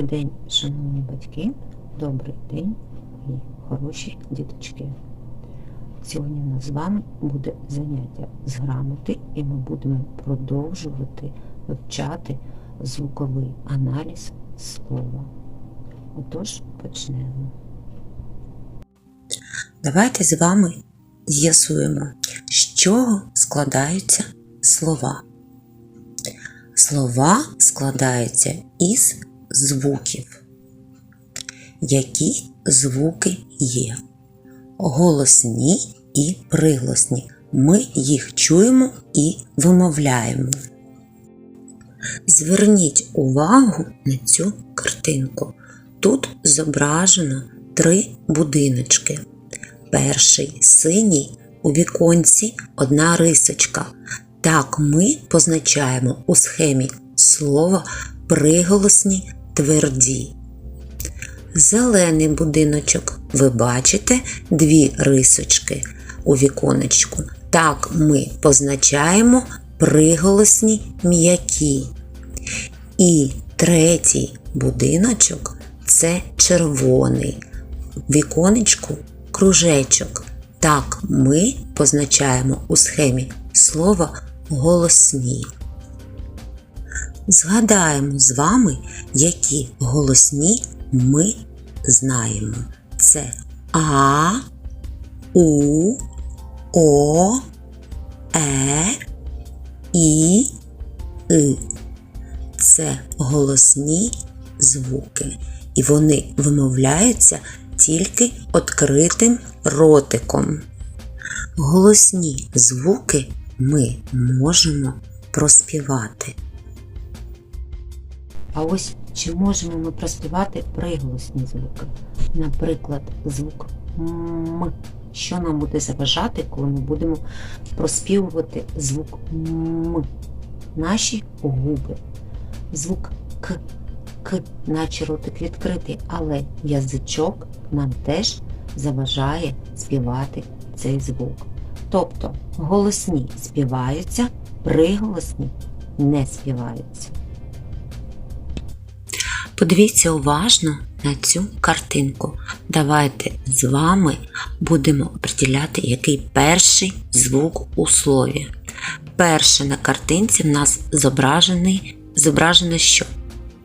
Добрий день, шановні батьки, добрий день і хороші діточки. Сьогодні у нас з вами буде заняття з грамоти, і ми будемо продовжувати вивчати звуковий аналіз слова. Отож, почнемо. Давайте з вами з'ясуємо, з чого складаються слова. Слова складаються із звуків. Які звуки є? Голосні і приголосні. Ми їх чуємо і вимовляємо. Зверніть увагу на цю картинку. Тут зображено три будиночки. Перший синій у віконці одна рисочка. Так ми позначаємо у схемі слова приголосні тверді. Зелений будиночок. Ви бачите дві рисочки у віконечку. Так ми позначаємо приголосні м'які. І третій будиночок це червоний. Віконечку кружечок. Так ми позначаємо у схемі слова голосні. Згадаємо з вами, які голосні ми знаємо. Це А, У, О, Е, І, И. Це голосні звуки, і вони вимовляються тільки відкритим ротиком. Голосні звуки ми можемо проспівати. А ось чи можемо ми проспівати приголосні звуки? Наприклад, звук М. Що нам буде заважати, коли ми будемо проспівувати звук М? Наші губи. Звук К. К, наче ротик відкритий, але язичок нам теж заважає співати цей звук. Тобто голосні співаються, приголосні не співаються. Подивіться уважно на цю картинку. Давайте з вами будемо приділяти, який перший звук у слові. Перше на картинці в нас зображений, зображено що?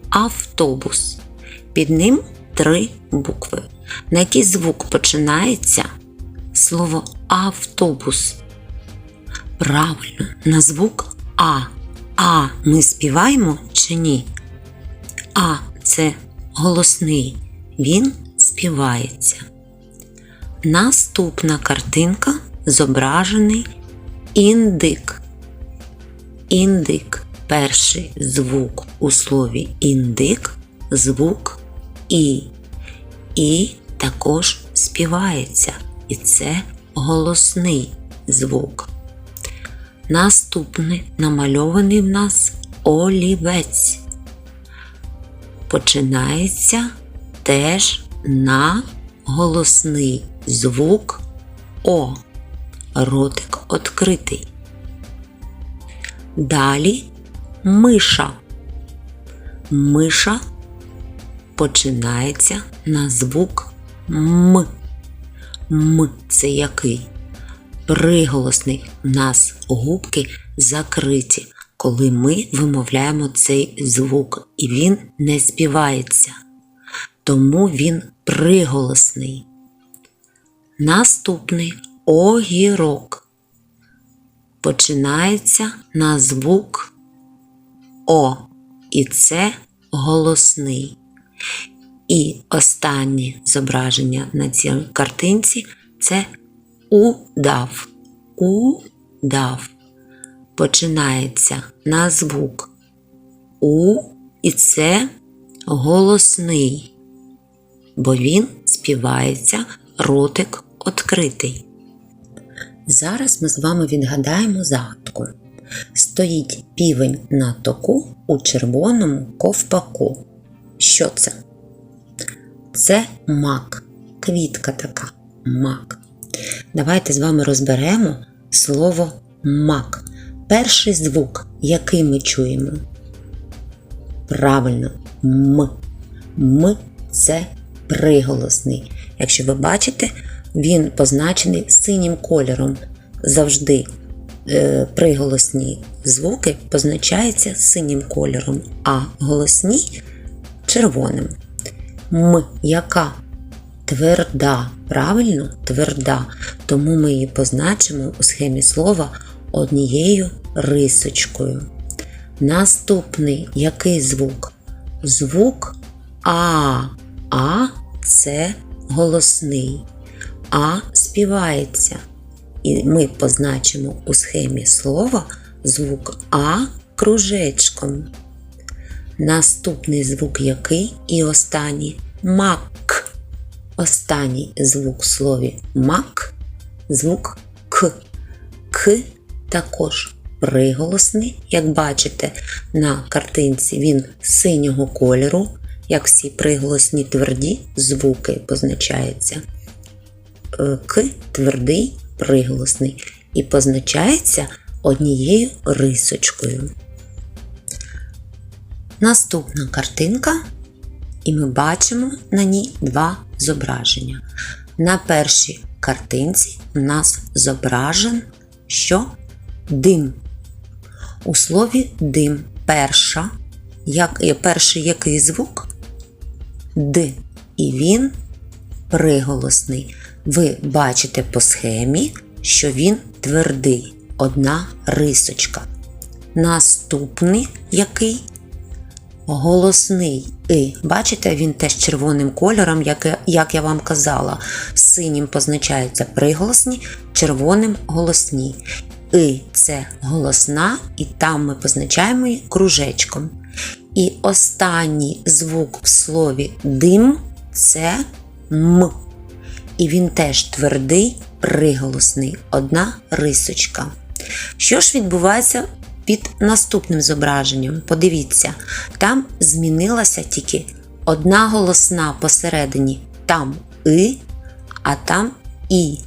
Автобус. Під ним три букви. На який звук починається слово автобус? Правильно, на звук А. А ми співаємо чи ні? Це голосний, він співається. Наступна картинка зображений індик. Індик перший звук у слові індик звук І. І також співається, і це голосний звук. Наступний намальований в нас олівець починається теж на голосний звук О. Ротик відкритий. Далі миша. Миша починається на звук М. М це який? Приголосний у нас губки закриті коли ми вимовляємо цей звук, і він не співається, тому він приголосний. Наступний огірок починається на звук О, і це голосний. І останнє зображення на цій картинці це удав. Удав починається на звук У, і це голосний, бо він співається ротик відкритий. Зараз ми з вами відгадаємо загадку. Стоїть півень на току у червоному ковпаку. Що це? Це мак, квітка така мак. Давайте з вами розберемо слово мак. Перший звук, який ми чуємо. Правильно, М. М це приголосний. Якщо ви бачите, він позначений синім кольором. Завжди е, приголосні звуки позначаються синім кольором, а голосні червоним. М яка тверда, правильно, тверда, тому ми її позначимо у схемі слова однією рисочкою. Наступний який звук? Звук А. А це голосний. А співається. І ми позначимо у схемі слова звук А кружечком. Наступний звук який і останній мак. Останній звук в слові мак звук К. К також приголосний. Як бачите, на картинці він синього кольору, як всі приголосні тверді звуки позначаються. Е, К твердий приголосний і позначається однією рисочкою. Наступна картинка, і ми бачимо на ній два зображення. На першій картинці у нас зображен що? Дим. У слові дим перша, як, е, перший який звук? Д. І він приголосний. Ви бачите по схемі, що він твердий, одна рисочка. Наступний який? Голосний и. Бачите, він теж червоним кольором, як, як я вам казала. Синім позначаються приголосні, червоним голосні. И це голосна, і там ми позначаємо її кружечком. І останній звук в слові дим це м. І він теж твердий, приголосний, одна рисочка. Що ж відбувається під наступним зображенням? Подивіться, там змінилася тільки одна голосна посередині. Там и, а там і.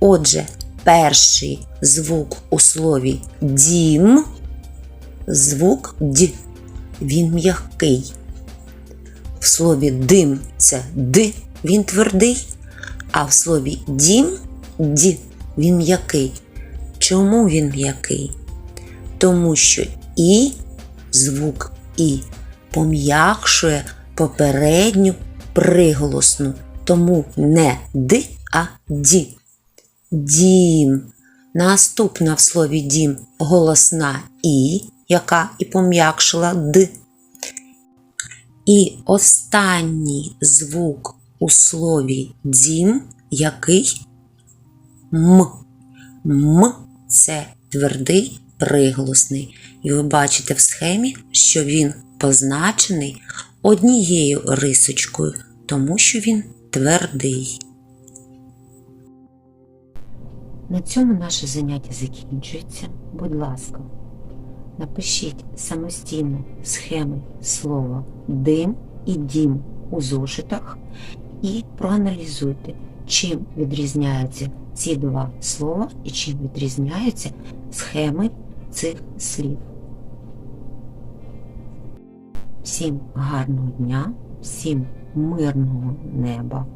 Отже, перший звук у слові дім звук д. Він м'який. В слові дим це д, він твердий, а в слові дім д, він м'який. Чому він м'який? Тому що і звук і пом'якшує попередню приголосну, тому не д, а ді. Дім. Наступна в слові дім голосна і, яка і пом'якшила д. І останній звук у слові дім, який м. М це твердий приголосний. І ви бачите в схемі, що він позначений однією рисочкою, тому що він твердий. На цьому наше заняття закінчується. Будь ласка, напишіть самостійно схеми слова дим і дім у зошитах і проаналізуйте, чим відрізняються ці два слова і чим відрізняються схеми цих слів. Всім гарного дня, всім мирного неба!